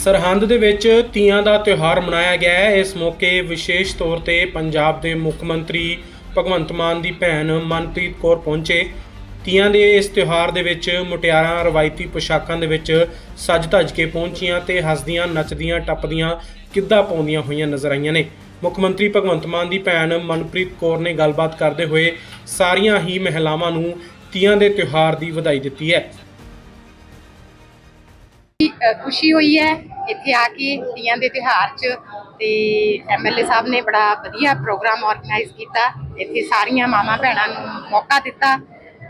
ਸਰਹੰਦ ਦੇ ਵਿੱਚ ਤੀਆਂ ਦਾ ਤਿਉਹਾਰ ਮਨਾਇਆ ਗਿਆ ਹੈ। ਇਸ ਮੌਕੇ ਵਿਸ਼ੇਸ਼ ਤੌਰ ਤੇ ਪੰਜਾਬ ਦੇ ਮੁੱਖ ਮੰਤਰੀ ਭਗਵੰਤ ਮਾਨ ਦੀ ਭੈਣ ਮਨਪ੍ਰੀਤ ਕੌਰ ਪਹੁੰਚੇ। ਤੀਆਂ ਦੇ ਇਸ ਤਿਉਹਾਰ ਦੇ ਵਿੱਚ ਮੁਟਿਆਰਾਂ ਰਵਾਇਤੀ ਪੋਸ਼ਾਕਾਂ ਦੇ ਵਿੱਚ ਸੱਜ ਧੱਜ ਕੇ ਪਹੁੰਚੀਆਂ ਤੇ ਹੱਸਦੀਆਂ, ਨੱਚਦੀਆਂ, ਟੱਪਦੀਆਂ ਕਿੱਦਾਂ ਪਾਉਂਦੀਆਂ ਹੋਈਆਂ ਨਜ਼ਰ ਆਈਆਂ ਨੇ। ਮੁੱਖ ਮੰਤਰੀ ਭਗਵੰਤ ਮਾਨ ਦੀ ਭੈਣ ਮਨਪ੍ਰੀਤ ਕੌਰ ਨੇ ਗੱਲਬਾਤ ਕਰਦੇ ਹੋਏ ਸਾਰੀਆਂ ਹੀ ਮਹਿਲਾਵਾਂ ਨੂੰ ਤੀਆਂ ਦੇ ਤਿਉਹਾਰ ਦੀ ਵਧਾਈ ਦਿੱਤੀ ਹੈ। ਖੁਸ਼ੀ ਹੋਈ ਹੈ। ਇੱਥੇ ਆ ਕੇ ਤੀਆਂ ਦੇ ਤਿਉਹਾਰ 'ਚ ਤੇ ਐਮਐਲਏ ਸਾਹਿਬ ਨੇ ਬੜਾ ਵਧੀਆ ਪ੍ਰੋਗਰਾਮ ਆਰਗੇਨਾਈਜ਼ ਕੀਤਾ। ਇੱਥੇ ਸਾਰੀਆਂ ਮਾਵਾਂ ਭੈਣਾਂ ਨੂੰ ਮੌਕਾ ਦਿੱਤਾ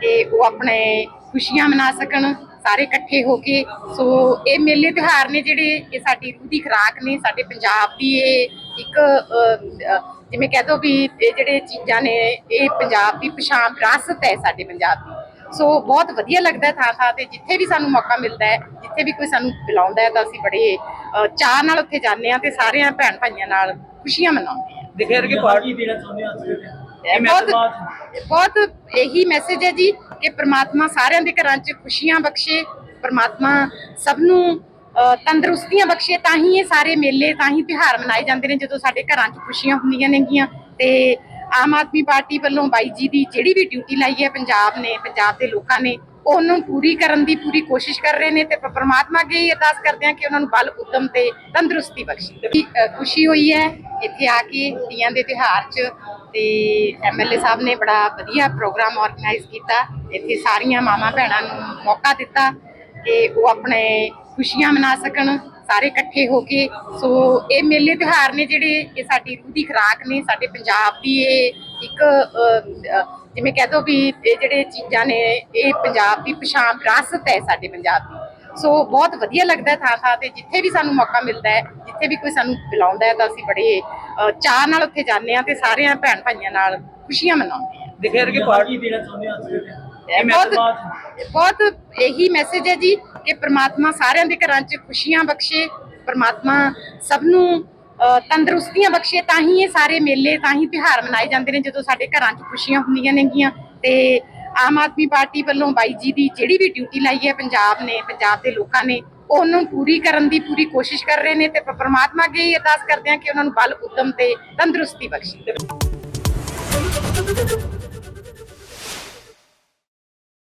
ਕਿ ਉਹ ਆਪਣੇ ਖੁਸ਼ੀਆਂ ਮਨਾ ਸਕਣ, ਸਾਰੇ ਇਕੱਠੇ ਹੋ ਕੇ। ਸੋ ਇਹ ਮੇਲੇ ਤਿਉਹਾਰ ਨੇ ਜਿਹੜੇ ਇਹ ਸਾਡੀ ਰੂਹ ਦੀ ਖੁਰਾਕ ਨੇ, ਸਾਡੇ ਪੰਜਾਬ ਦੀ ਇਹ ਇੱਕ ਜਿਵੇਂ ਕਹਿ ਦੋ ਵੀ ਇਹ ਜਿਹੜੇ ਚੀਜ਼ਾਂ ਨੇ, ਇਹ ਪੰਜਾਬ ਦੀ ਪਛਾਣ ਵਿਰਾਸਤ ਹੈ ਸਾਡੇ ਪੰਜਾਬ ਦੀ। ਸੋ ਬਹੁਤ ਵਧੀਆ ਲੱਗਦਾ ਥਾਂ ਥਾਂ ਤੇ ਜਿੱਥੇ ਵੀ ਸਾਨੂੰ ਮੌਕਾ ਮਿਲਦਾ ਹੈ ਜਿੱਥੇ ਵੀ ਕੋਈ ਸਾਨੂੰ ਬੁਲਾਉਂਦਾ ਹੈ ਤਾਂ ਅਸੀਂ ਬੜੇ ਚਾਅ ਨਾਲ ਉੱਥੇ ਜਾਂਦੇ ਹਾਂ ਤੇ ਸਾਰਿਆਂ ਭੈਣ ਭਾਈਆਂ ਨਾਲ ਖੁਸ਼ੀਆਂ ਮਨਾਉਂਦੇ ਹਾਂ। ਦਿਖਿਆ ਕਿ ਪਾਰਟੀ ਦੇਣਾ ਚਾਹੁੰਦੇ ਮੈਸੇਜ ਬਹੁਤ ਬਹੁਤ ਇਹੀ ਮੈਸੇਜ ਹੈ ਜੀ ਕਿ ਪ੍ਰਮਾਤਮਾ ਸਾਰਿਆਂ ਦੇ ਘਰਾਂ 'ਚ ਖੁਸ਼ੀਆਂ ਬਖਸ਼ੇ ਪ੍ਰਮਾਤਮਾ ਸਭ ਨੂੰ ਤੰਦਰੁਸਤੀਆਂ ਬਖਸ਼ੇ ਤਾਂ ਹੀ ਇਹ ਸਾਰੇ ਮੇਲੇ ਤਾਂ ਹੀ ਤਿਉਹਾਰ ਮਨਾਏ ਜਾਂਦੇ ਨੇ ਜਦੋਂ ਸਾਡੇ ਘਰਾਂ 'ਚ ਖੁਸ਼ੀਆਂ ਹੁੰਦੀਆਂ ਨੇਗੀਆਂ ਤੇ ਆਮ ਆਦਮੀ ਪਾਰਟੀ ਵੱਲੋਂ ਬਾਈ ਜੀ ਦੀ ਜਿਹੜੀ ਵੀ ਡਿਊਟੀ ਲਾਈ ਹੈ, ਪੰਜਾਬ ਨੇ, ਪੰਜਾਬ ਦੇ ਲੋਕਾਂ ਨੇ, ਉਹਨੂੰ ਪੂਰੀ ਕਰਨ ਦੀ ਪੂਰੀ ਕੋਸ਼ਿਸ਼ ਕਰ ਰਹੇ ਨੇ ਤੇ ਪ- ਪ੍ਰਮਾਤਮਾ ਅੱਗੇ ਹੀ ਅਰਦਾਸ ਕਰਦੇ ਹਾਂ ਕਿ ਉਹਨਾਂ ਨੂੰ ਬਲ, ਉਦਮ ਤੇ ਤੰਦਰੁਸਤੀ ਬਖਸ਼ੇ। ਖੁਸ਼ੀ ਹੋਈ ਹੈ ਇੱਥੇ ਆ ਕੇ ਤੀਆਂ ਦੇ ਤਿਉਹਾਰ 'ਚ ਤੇ ਐਮਐਲਏ ਸਾਹਿਬ ਨੇ ਬੜਾ ਵਧੀਆ ਪ੍ਰੋਗਰਾਮ ਆਰਗੇਨਾਈਜ਼ ਕੀਤਾ। ਇੱਥੇ ਸਾਰੀਆਂ ਮਾਵਾਂ ਭੈਣਾਂ ਨੂੰ ਮੌਕਾ ਦਿੱਤਾ ਕਿ ਉਹ ਆਪਣੇ ਖੁਸ਼ੀਆਂ ਮਨਾ ਸਕਣ। ਸਾਰੇ ਇਕੱਠੇ ਹੋ ਕੇ ਸੋ ਇਹ ਮੇਲੇ ਤਿਉਹਾਰ ਨੇ ਜਿਹੜੇ ਇਹ ਸਾਡੀ ਰੂਹ ਦੀ ਖੁਰਾਕ ਨੇ ਸਾਡੇ ਪੰਜਾਬ ਦੀ ਇਹ ਇੱਕ ਜਿਵੇਂ ਕਹਿ ਦੋ ਵੀ ਇਹ ਜਿਹੜੇ ਚੀਜ਼ਾਂ ਨੇ ਇਹ ਪੰਜਾਬ ਦੀ ਪਛਾਣ ਵਿਰਾਸਤ ਹੈ ਸਾਡੇ ਪੰਜਾਬ ਦੀ। ਸੋ ਬਹੁਤ ਵਧੀਆ ਲੱਗਦਾ ਥਾਂ ਥਾਂ ਤੇ ਜਿੱਥੇ ਵੀ ਸਾਨੂੰ ਮੌਕਾ ਮਿਲਦਾ ਹੈ ਜਿੱਥੇ ਵੀ ਕੋਈ ਸਾਨੂੰ ਬੁਲਾਉਂਦਾ ਹੈ ਤਾਂ ਅਸੀਂ ਬੜੇ ਚਾਅ ਨਾਲ ਉੱਥੇ ਜਾਂਦੇ ਹਾਂ ਤੇ ਸਾਰਿਆਂ ਭੈਣ ਭਾਈਆਂ ਨਾਲ ਖੁਸ਼ੀਆਂ ਮਨਾਉਂਦੇ ਹਾਂ। ਦਿਖਿਆ ਕਿ ਪਾਰਟੀ ਦੇਣਾ ਚਾਹੁੰਦੇ ਹਾਂ ਬਹੁਤ ਬਹੁਤ ਇਹੀ ਮੈਸੇਜ ਹੈ ਜੀ ਕਿ ਪ੍ਰਮਾਤਮਾ ਸਾਰਿਆਂ ਦੇ ਘਰਾਂ 'ਚ ਖੁਸ਼ੀਆਂ ਬਖਸ਼ੇ ਪ੍ਰਮਾਤਮਾ ਸਭ ਨੂੰ ਤੰਦਰੁਸਤੀਆਂ ਬਖਸ਼ੇ ਤਾਂ ਹੀ ਇਹ ਸਾਰੇ ਮੇਲੇ ਤਾਂ ਹੀ ਤਿਉਹਾਰ ਮਨਾਏ ਜਾਂਦੇ ਨੇ ਜਦੋਂ ਸਾਡੇ ਘਰਾਂ 'ਚ ਖੁਸ਼ੀਆਂ ਹੁੰਦੀਆਂ ਨੇਗੀਆਂ। ਤੇ ਆਮ ਆਦਮੀ ਪਾਰਟੀ ਵੱਲੋਂ ਬਾਈ ਜੀ ਦੀ ਜਿਹੜੀ ਵੀ ਡਿਊਟੀ ਲਾਈ ਹੈ ਪੰਜਾਬ ਨੇ ਪੰਜਾਬ ਦੇ ਲੋਕਾਂ ਨੇ ਉਹਨੂੰ ਪੂਰੀ ਕਰਨ ਦੀ ਪੂਰੀ ਕੋਸ਼ਿਸ਼ ਕਰ ਰਹੇ ਨੇ ਤੇ ਪ੍ਰਮਾਤਮਾ ਅੱਗੇ ਹੀ ਅਰਦਾਸ ਕਰਦੇ ਹਾਂ ਕਿ ਉਹਨਾਂ ਨੂੰ ਬਲ ਉਦਮ ਤੇ ਤੰਦਰੁਸਤੀ ਬਖਸ਼ੇ।